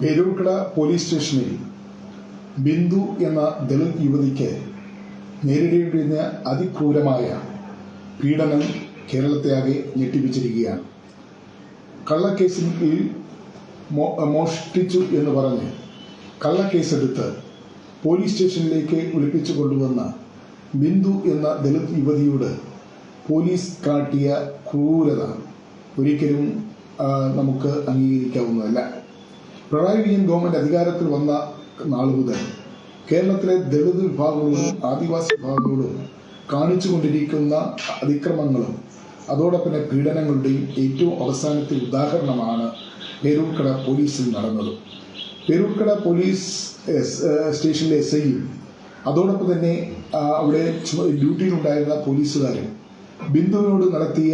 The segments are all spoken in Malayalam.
പേരൂർക്കട പോലീസ് സ്റ്റേഷനിൽ ബിന്ദു എന്ന ദളിത് യുവതിക്ക് നേരിടേണ്ടിയിരുന്ന അതിക്രൂരമായ പീഡനം കേരളത്തെ ആകെ ഞെട്ടിപ്പിച്ചിരിക്കുകയാണ്. കള്ളക്കേസിൽ മോഷ്ടിച്ചു എന്ന് പറഞ്ഞ് കള്ളക്കേസെടുത്ത് പോലീസ് സ്റ്റേഷനിലേക്ക് വിളിപ്പിച്ചു കൊണ്ടുവന്ന ബിന്ദു എന്ന ദളിത് യുവതിയോട് പോലീസ് കാട്ടിയ ക്രൂരത ഒരിക്കലും നമുക്ക് അംഗീകരിക്കാവുന്നതല്ല. പിണറായി വിജയൻ ഗവൺമെന്റ് അധികാരത്തിൽ വന്ന നാൾ മുതൽ കേരളത്തിലെ ദളിത് വിഭാഗങ്ങളോടും ആദിവാസി വിഭാഗങ്ങളോടും കാണിച്ചുകൊണ്ടിരിക്കുന്ന അതിക്രമങ്ങളും അതോടൊപ്പം പീഡനങ്ങളുടെയും ഏറ്റവും അവസാനത്തെ ഉദാഹരണമാണ് പേരൂർക്കട പോലീസിൽ നടന്നത്. പേരൂർക്കട പോലീസ് സ്റ്റേഷനിലെ എസ് ഐയും അതോടൊപ്പം തന്നെ അവിടെ ഡ്യൂട്ടിയിലുണ്ടായിരുന്ന പോലീസുകാരും ബിന്ദുവിനോട് നടത്തിയ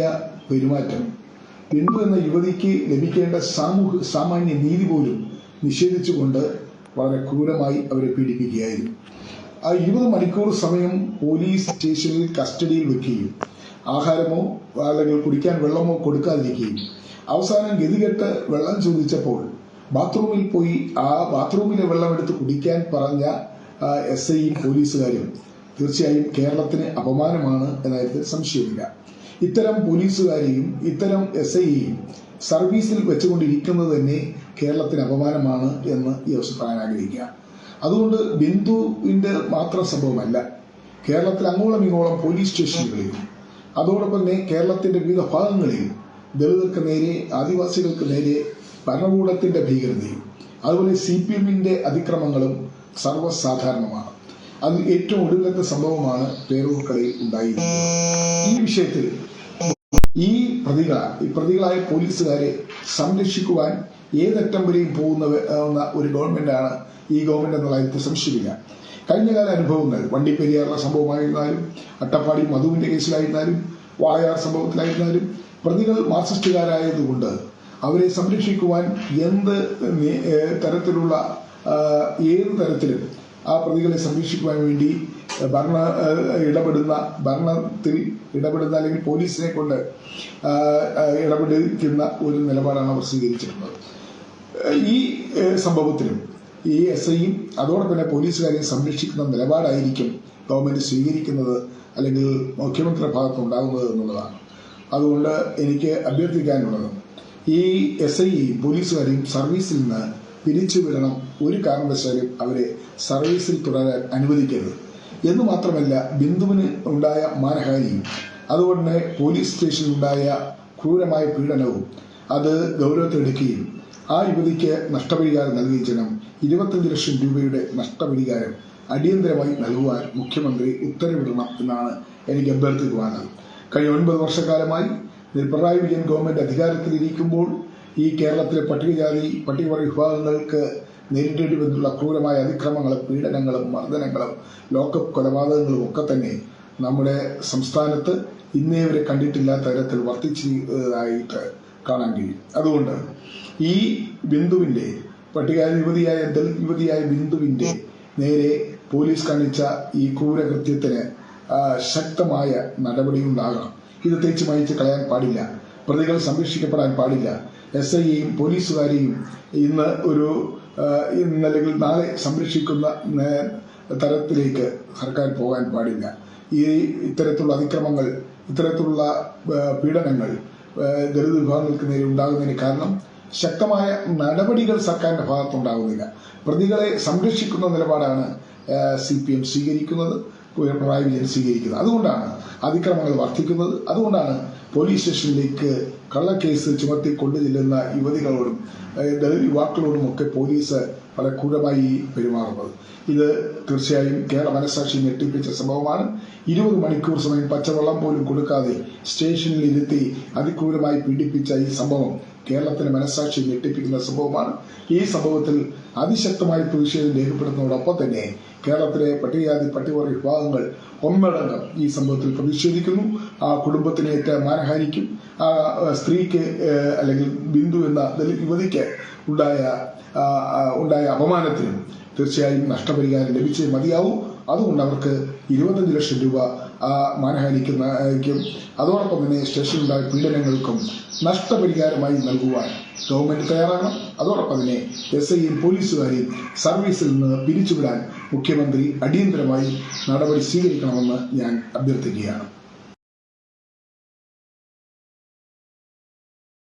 പെരുമാറ്റം. ബിന്ദു എന്ന യുവതിക്ക് ലഭിക്കേണ്ട സാമൂഹ്യ സാമാന്യ നീതി പോലും നിഷേധിച്ചുകൊണ്ട് വളരെ ക്രൂരമായി അവരെ പീഡിപ്പിക്കുകയായിരുന്നു. ആ ഇരുപത് മണിക്കൂർ സമയം പോലീസ് സ്റ്റേഷനിൽ കസ്റ്റഡിയിൽ വെക്കുകയും ആഹാരമോ അല്ലെങ്കിൽ കുടിക്കാൻ വെള്ളമോ കൊടുക്കാതിരിക്കുകയും അവസാനം ഗതികെട്ട് വെള്ളം ചോദിച്ചപ്പോൾ ബാത്റൂമിൽ പോയി ആ ബാത്റൂമിലെ വെള്ളം എടുത്ത് കുടിക്കാൻ പറഞ്ഞ എസ് ഐയും പോലീസുകാരും തീർച്ചയായും കേരളത്തിന് അപമാനമാണ് എന്ന കാര്യത്തിൽ സംശയമില്ല. ഇത്തരം പോലീസുകാരെയും ഇത്തരം എസ് ഐയെയും സർവീസിൽ വെച്ചുകൊണ്ടിരിക്കുന്നത് തന്നെ കേരളത്തിന് അപമാനമാണ് എന്ന് ഈ അവസരം പറയാൻ ആഗ്രഹിക്കുക. അതുകൊണ്ട് ബിന്ദുവിന്റെ മാത്രം സംഭവമല്ല കേരളത്തിൽ അങ്ങോളം ഇങ്ങോളം പോലീസ് സ്റ്റേഷനുകളിലും അതോടൊപ്പം തന്നെ കേരളത്തിന്റെ വിവിധ ഭാഗങ്ങളിലും ദളിതർക്ക് നേരെ ആദിവാസികൾക്ക് നേരെ ഭരണകൂടത്തിന്റെ ഭീകരതയും അതുപോലെ സി പി എമ്മിന്റെ അതിക്രമങ്ങളും സർവസാധാരണമാണ്. അതിൽ ഏറ്റവും ഒടുവിലത്തെ സംഭവമാണ് പേരൂർക്കടയിൽ ഉണ്ടായിരുന്നത് ഈ വിഷയത്തിൽ ഈ പ്രതികൾ ഈ പ്രതികളായ പോലീസുകാരെ സംരക്ഷിക്കുവാൻ ഏതറ്റം വരെയും പോകുന്ന ഒരു ഗവൺമെന്റാണ് ഈ ഗവൺമെന്റ് എന്നുള്ള കാര്യത്തിൽ സംശയമില്ല. കഴിഞ്ഞകാല അനുഭവങ്ങൾ വണ്ടിപ്പെരിയാറിലെ സംഭവമായിരുന്നാലും അട്ടപ്പാടി മധുവിന്റെ കേസിലായിരുന്നാലും വാളയാർ സംഭവത്തിലായിരുന്നാലും പ്രതികൾ മാർക്സിസ്റ്റുകാരായതുകൊണ്ട് അവരെ സംരക്ഷിക്കുവാൻ എന്ത് തരത്തിലുള്ള ഏത് തരത്തിലും ആ പ്രതികളെ സംരക്ഷിക്കുവാൻ വേണ്ടി ഭരണ ഇടപെടുന്ന ഭരണത്തിൽ ഇടപെടുന്ന അല്ലെങ്കിൽ പോലീസിനെ കൊണ്ട് ഇടപെടുന്ന ഒരു നിലപാടാണ് അവർ സ്വീകരിച്ചിട്ടുള്ളത്. ഈ സംഭവത്തിലും ഈ എസ് ഐയും അതോടൊപ്പം തന്നെ പോലീസുകാരെയും സംരക്ഷിക്കുന്ന നിലപാടായിരിക്കും ഗവൺമെന്റ് സ്വീകരിക്കുന്നത് അല്ലെങ്കിൽ മുഖ്യമന്ത്രിയുടെ ഭാഗത്ത് ഉണ്ടാകുന്നത് എന്നുള്ളതാണ്. അതുകൊണ്ട് എനിക്ക് അഭ്യർത്ഥിക്കാനുള്ളത് ഈ എസ് ഐയെയും പോലീസുകാരെയും സർവീസിൽ നിന്ന് പിരിച്ചുവിടണം. ഒരു കാരണവശാലും അവരെ സർവീസിൽ തുടരാൻ അനുവദിക്കരുത്. എന്ന് മാത്രമല്ല ബിന്ദുവിന് ഉണ്ടായ മാനഹാനിയും അതുകൊണ്ട് പോലീസ് സ്റ്റേഷനിൽ ഉണ്ടായ ക്രൂരമായ പീഡനവും അത് ഗൗരവത്തിലെടുക്കുകയും ആ യുവതിക്ക് നഷ്ടപരിഹാരം നൽകുകയും ചെയ്യണം. ഇരുപത്തഞ്ച് ലക്ഷം രൂപയുടെ നഷ്ടപരിഹാരം അടിയന്തരമായി നൽകുവാൻ മുഖ്യമന്ത്രി ഉത്തരവിടണം എന്നാണ് എനിക്ക് അഭ്യർത്ഥിക്കുവാനുള്ളത്. കഴിഞ്ഞ ഒൻപത് വർഷക്കാലമായി പിണറായി വിജയൻ ഗവൺമെന്റ് അധികാരത്തിലിരിക്കുമ്പോൾ ഈ കേരളത്തിലെ പട്ടികജാതി പട്ടികവർഗ വിഭാഗങ്ങൾക്ക് നേരിടേണ്ടി വന്നിട്ടുള്ള ക്രൂരമായ അതിക്രമങ്ങളും പീഡനങ്ങളും മർദ്ദനങ്ങളും ലോക്കപ്പ് കൊലപാതകങ്ങളും ഒക്കെ തന്നെ നമ്മുടെ സംസ്ഥാനത്ത് ഇന്നേ വരെ കണ്ടിട്ടില്ലാത്ത തരത്തിൽ വർദ്ധിച്ചതായിട്ട് കാണാൻ കഴിയും. അതുകൊണ്ട് ഈ ബിന്ദുവിന്റെ പട്ടികജാതി യുവതിയായ ദളിത് യുവതിയായ ബിന്ദുവിന്റെ നേരെ പോലീസ് കാണിച്ച ഈ ക്രൂരകൃത്യത്തിന് ശക്തമായ ശക്തമായ നടപടിയുണ്ടാകണം. ഇത് തേച്ച് മയച്ച് കളയാൻ പാടില്ല. പ്രതികൾ സംരക്ഷിക്കപ്പെടാൻ പാടില്ല. എസ് ഐയെയും പോലീസുകാരെയും ഇന്ന് ഒരു ഇന്നല്ലെങ്കിൽ ഇന്ന് നാളെ സംരക്ഷിക്കുന്ന തരത്തിലേക്ക് സർക്കാർ പോകാൻ പാടില്ല. ഈ ഇത്തരത്തിലുള്ള അതിക്രമങ്ങൾ ഇത്തരത്തിലുള്ള പീഡനങ്ങൾ ദളിത് വിഭാഗങ്ങൾക്ക് നേരെ ഉണ്ടാകുന്നതിന് കാരണം ശക്തമായ നടപടികൾ സർക്കാരിന്റെ ഭാഗത്തുണ്ടാകുന്നില്ല. പ്രതികളെ സംരക്ഷിക്കുന്ന നിലപാടാണ് സി പി എം സ്വീകരിക്കുന്നത് പിണറായി വിജയൻ സ്വീകരിക്കുന്നത്. അതുകൊണ്ടാണ് അതിക്രമങ്ങൾ വർദ്ധിക്കുന്നത്. അതുകൊണ്ടാണ് പോലീസ് സ്റ്റേഷനിലേക്ക് കള്ളക്കേസ് ചുമത്തി കൊണ്ടുചെല്ലുന്ന യുവതികളോടും ദളിത് യുവാക്കളോടും ഒക്കെ പോലീസ് വളരെ ക്രൂരമായി പെരുമാറുന്നത്. ഇത് തീർച്ചയായും കേരള മനസാക്ഷി ഞെട്ടിപ്പിച്ച സംഭവമാണ്. ഇരുപത് മണിക്കൂർ സമയം പച്ചവെള്ളം പോലും കൊടുക്കാതെ സ്റ്റേഷനിൽ ഇരുത്തി അതിക്രൂരമായി പീഡിപ്പിച്ച ഈ സംഭവം കേരളത്തിന്റെ മനസാക്ഷി ഞെട്ടിപ്പിക്കുന്ന സംഭവമാണ്. ഈ സംഭവത്തിൽ അതിശക്തമായി പ്രതിഷേധം രേഖപ്പെടുത്തുന്നതോടൊപ്പം തന്നെ കേരളത്തിലെ പട്ടികജാതി പട്ടികവർഗ വിഭാഗങ്ങൾ ഒന്നടങ്കം ഈ സംഭവത്തിൽ പ്രതിഷേധിക്കുന്നു. ആ കുടുംബത്തിനേറ്റ മാനഹാനിക്കും ആ സ്ത്രീക്ക് അല്ലെങ്കിൽ ബിന്ദു എന്ന ദലിത് യുവതിക്ക് ഉണ്ടായ ഉണ്ടായ അപമാനത്തിനും തീർച്ചയായും നഷ്ടപരിഹാരം ലഭിച്ചേ മതിയാവൂ. അതുകൊണ്ട് അവർക്ക് ഇരുപത്തഞ്ച് ലക്ഷം രൂപ ആ, മാനഹാനിക്കും അതോടൊപ്പം തന്നെ സ്റ്റേഷനിലുണ്ടായ പീഡനങ്ങൾക്കും നഷ്ടപരിഹാരമായി നൽകുവാൻ ഗവൺമെന്റ് തയ്യാറാണ്. അതോടൊപ്പം തന്നെ എസ് ഐയും പോലീസുകാരെയും സർവീസിൽ നിന്ന് പിരിച്ചുവിടാൻ മുഖ്യമന്ത്രി അടിയന്തരമായി നടപടി സ്വീകരിക്കണമെന്ന് ഞാൻ അഭ്യർത്ഥിക്കുകയാണ്.